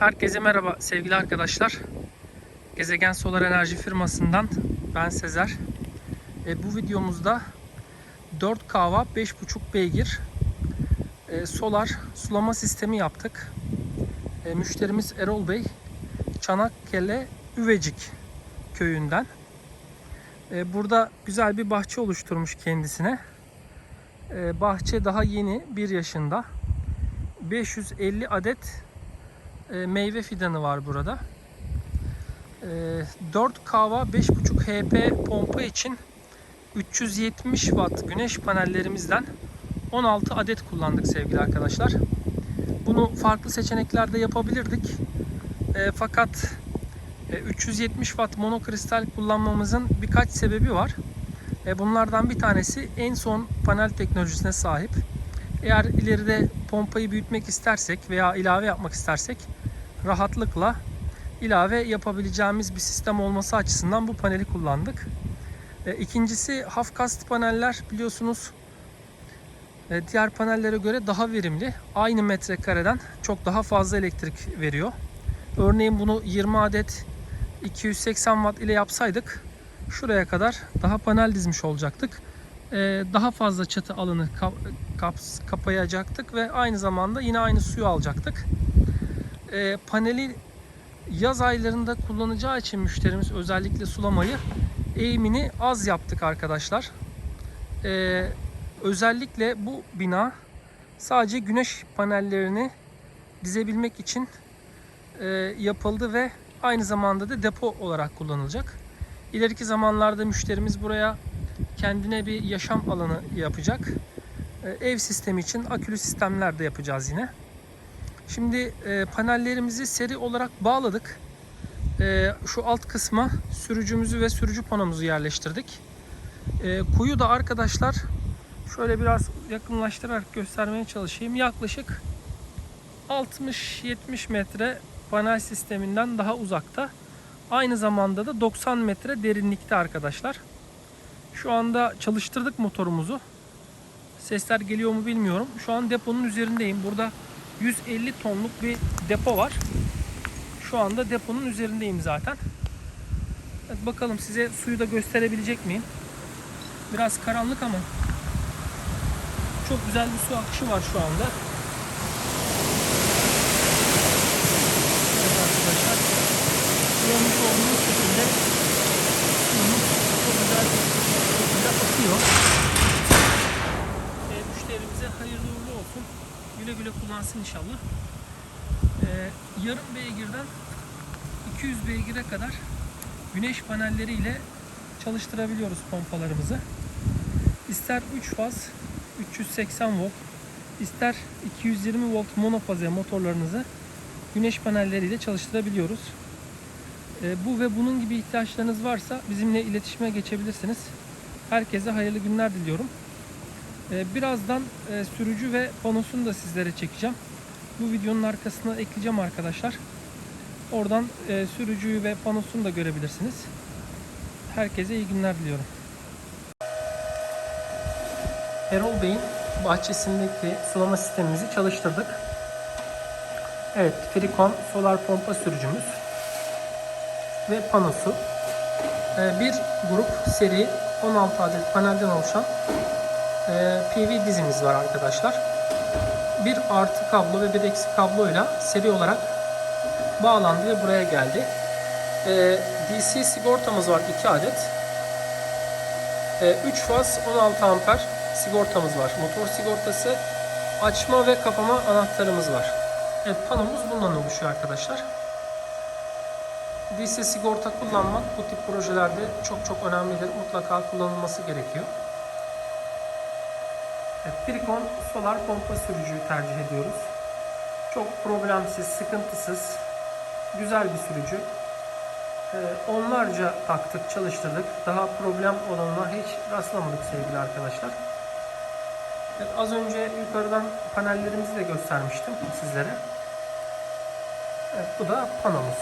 Herkese merhaba sevgili arkadaşlar. Gezegen Solar Enerji firmasından ben Sezer. E, bu videomuzda 4 kahva 5.5 beygir e, solar sulama sistemi yaptık. E, müşterimiz Erol Bey Çanakkale Üvecik köyünden. E, burada güzel bir bahçe oluşturmuş kendisine. E, bahçe daha yeni 1 yaşında. 550 adet e, meyve fidanı var burada. E, 4 kava 5.5 HP pompa için 370 watt güneş panellerimizden 16 adet kullandık sevgili arkadaşlar. Bunu farklı seçeneklerde yapabilirdik. E, fakat e, 370 watt monokristal kullanmamızın birkaç sebebi var. E, bunlardan bir tanesi en son panel teknolojisine sahip. Eğer ileride pompayı büyütmek istersek veya ilave yapmak istersek rahatlıkla ilave yapabileceğimiz bir sistem olması açısından bu paneli kullandık. E, İkincisi half cast paneller biliyorsunuz e, diğer panellere göre daha verimli. Aynı metrekareden çok daha fazla elektrik veriyor. Örneğin bunu 20 adet 280 watt ile yapsaydık şuraya kadar daha panel dizmiş olacaktık. E, Daha fazla çatı alanı kapayacaktık ve aynı zamanda yine aynı suyu alacaktık. E, Paneli yaz aylarında kullanacağı için müşterimiz özellikle sulamayı eğimini az yaptık arkadaşlar. E, Özellikle bu bina sadece güneş panellerini dizebilmek için e, yapıldı ve aynı zamanda da depo olarak kullanılacak. İleriki zamanlarda müşterimiz buraya kendine bir yaşam alanı yapacak. E, Ev sistemi için akülü sistemler de yapacağız yine. Şimdi e, panellerimizi seri olarak bağladık. E, Şu alt kısma sürücümüzü ve sürücü panomuzu yerleştirdik. E, Kuyu da arkadaşlar şöyle biraz yakınlaştırarak göstermeye çalışayım. Yaklaşık 60-70 metre panel sisteminden daha uzakta. Aynı zamanda da 90 metre derinlikte arkadaşlar. Şu anda çalıştırdık motorumuzu. Sesler geliyor mu bilmiyorum. Şu an deponun üzerindeyim. Burada 150 tonluk bir depo var. Şu anda deponun üzerindeyim zaten. Evet, bakalım size suyu da gösterebilecek miyim? Biraz karanlık ama çok güzel bir su akışı var şu anda. Evet arkadaşlar. Görmüş olduğunuz şekilde suyumuz çok güzel bir şekilde akıyor. E, müşterimize hayırlı uğurlu olsun. Güle güle kullansın inşallah. E, yarım beygirden 200 beygire kadar güneş panelleriyle çalıştırabiliyoruz pompalarımızı. İster 3 faz 380 volt, ister 220 volt monofaze motorlarınızı güneş panelleriyle çalıştırabiliyoruz. E, bu ve bunun gibi ihtiyaçlarınız varsa bizimle iletişime geçebilirsiniz. Herkese hayırlı günler diliyorum. E, birazdan e, sürücü ve panosunu da sizlere çekeceğim. Bu videonun arkasına ekleyeceğim arkadaşlar. Oradan e, sürücüyü ve panosunu da görebilirsiniz. Herkese iyi günler diliyorum. Erol Bey'in bahçesindeki sulama sistemimizi çalıştırdık. Evet, Frikon solar pompa sürücümüz ve panosu. Ee, Bir grup seri 16 adet panelden oluşan e, PV dizimiz var arkadaşlar. Bir artı kablo ve bir eksi kabloyla seri olarak bağlandı ve buraya geldi. Ee, DC sigortamız var 2 adet. 3 faz 16 amper sigortamız var. Motor sigortası, açma ve kapama anahtarımız var. Evet panomuz bundan oluşuyor arkadaşlar. DC sigorta kullanmak bu tip projelerde çok çok önemlidir. Mutlaka kullanılması gerekiyor. Evet, Tricon solar pompa sürücüyü tercih ediyoruz. Çok problemsiz, sıkıntısız, güzel bir sürücü. Ee, onlarca taktık, çalıştırdık. Daha problem olanına hiç rastlamadık sevgili arkadaşlar. Evet, az önce yukarıdan panellerimizi de göstermiştim sizlere. Evet, bu da panomuz.